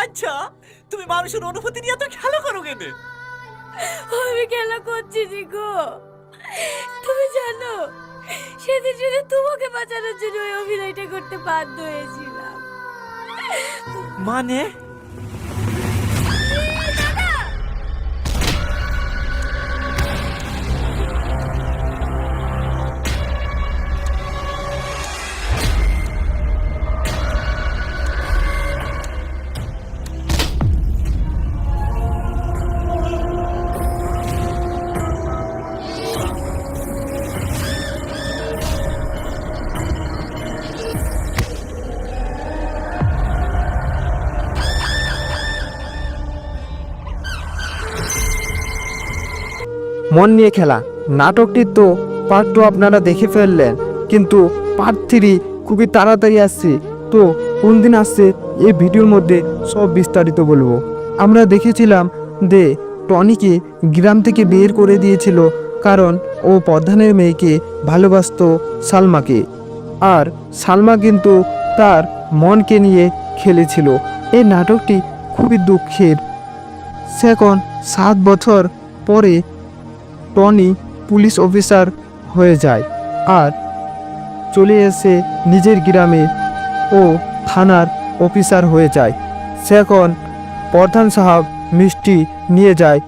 আচ্ছা তুমি মানুষের অনুভূতি নিয়ে তো খেলা করো কেন? আমি খেলা করছি জিগো তুমি জানো সেদিন যদি তোমাকে বাঁচানোর জন্য ওই অভিনয়টা করতে বাধ্য হয়েছিলাম। মানে? মন নিয়ে খেলা। নাটকটি তো পার্ট টু আপনারা দেখে ফেললেন। কিন্তু পার্ট থ্রি খুবই তাড়াতাড়ি আসছে। তো কোন দিন আসছে এই ভিডিওর মধ্যে সব বিস্তারিত বলব। আমরা দেখেছিলাম যে টনিকে গ্রাম থেকে বের করে দিয়েছিল কারণ ও প্রধানের মেয়েকে ভালোবাসতো সালমাকে। আর সালমা কিন্তু তার মনকে নিয়ে খেলেছিল। এই নাটকটি খুবই দুঃখের। সে এখন সাত বছর পরে টনি পুলিশ অফিসার হয়ে যায় আর চলে এসে নিজের গ্রামে ও থানার অফিসার হয়ে যায়। সে এখন প্রধান সাহাব মিষ্টি নিয়ে যায়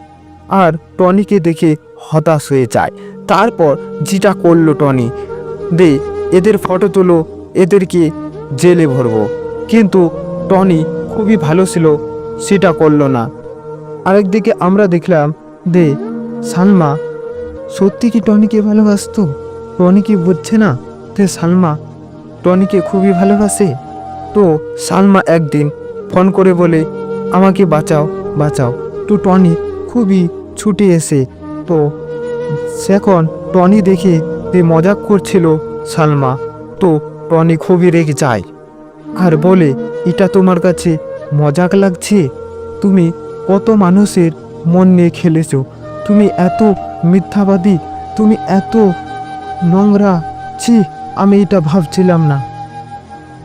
আর টনিকে দেখে হতাশ হয়ে যায়। তারপর যেটা করল টনি, দে, এদের ফটো তুলো, এদেরকে জেলে ভরবো। কিন্তু টনি খুবই ভালো ছিল, সেটা করল না। আরেকদিকে আমরা দেখলাম, দে, সালমা সত্যি কি টনিকে ভালোবাসতো? টনি কি বুঝছে না তে সালমা টনিকে খুবই ভালোবাসে? তো সালমা একদিন ফোন করে বলে, আমাকে বাঁচাও বাঁচাও। তো টনি খুবই ছুটে এসে, তো সেখন টনি দেখে যে মজাক করছিল সালমা, তো টনি খুবই রেগে যায়। আর বলে, এটা তোমার কাছে মজাক লাগছে? তুমি কত মানুষের মন নিয়ে খেলেছো। তুমি এত মিথ্যাবাদী, তুমি এত নোংরা। ছি, আমি এটা ভাবছিলাম না।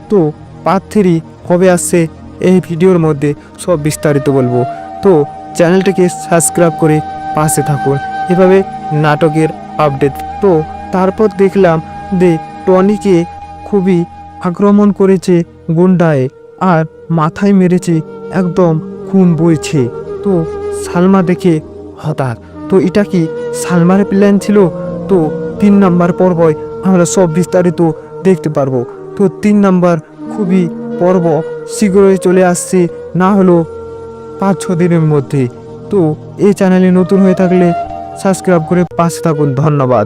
তো পার্ট থ্রি কবে আসছে এই ভিডিওর মধ্যে সব বিস্তারিত বলব। তো, চ্যানেলটিকে সাবস্ক্রাইব করে পাশে থাকুন। এভাবে নাটকের আপডেট। তো, তারপর দেখলাম যে টনিকে খুবই আক্রমণ করেছে গুন্ডায় আর মাথায় মেরেছে একদম খুন বইছে। তো, সালমা দেখে হঠাৎ তো, এটা কি সালমার প্ল্যান ছিল তো তিন নাম্বার পর্বয় আমরা সব বিস্তারিত দেখতে পারব। তো তিন নাম্বার খুবই পর্ব শীঘ্রই চলে আসছে, না হলো পাঁচ ছ দিনের মধ্যে। তো এই চ্যানেলে নতুন হয়ে থাকলে সাবস্ক্রাইব করে পাশে থাকুন। ধন্যবাদ।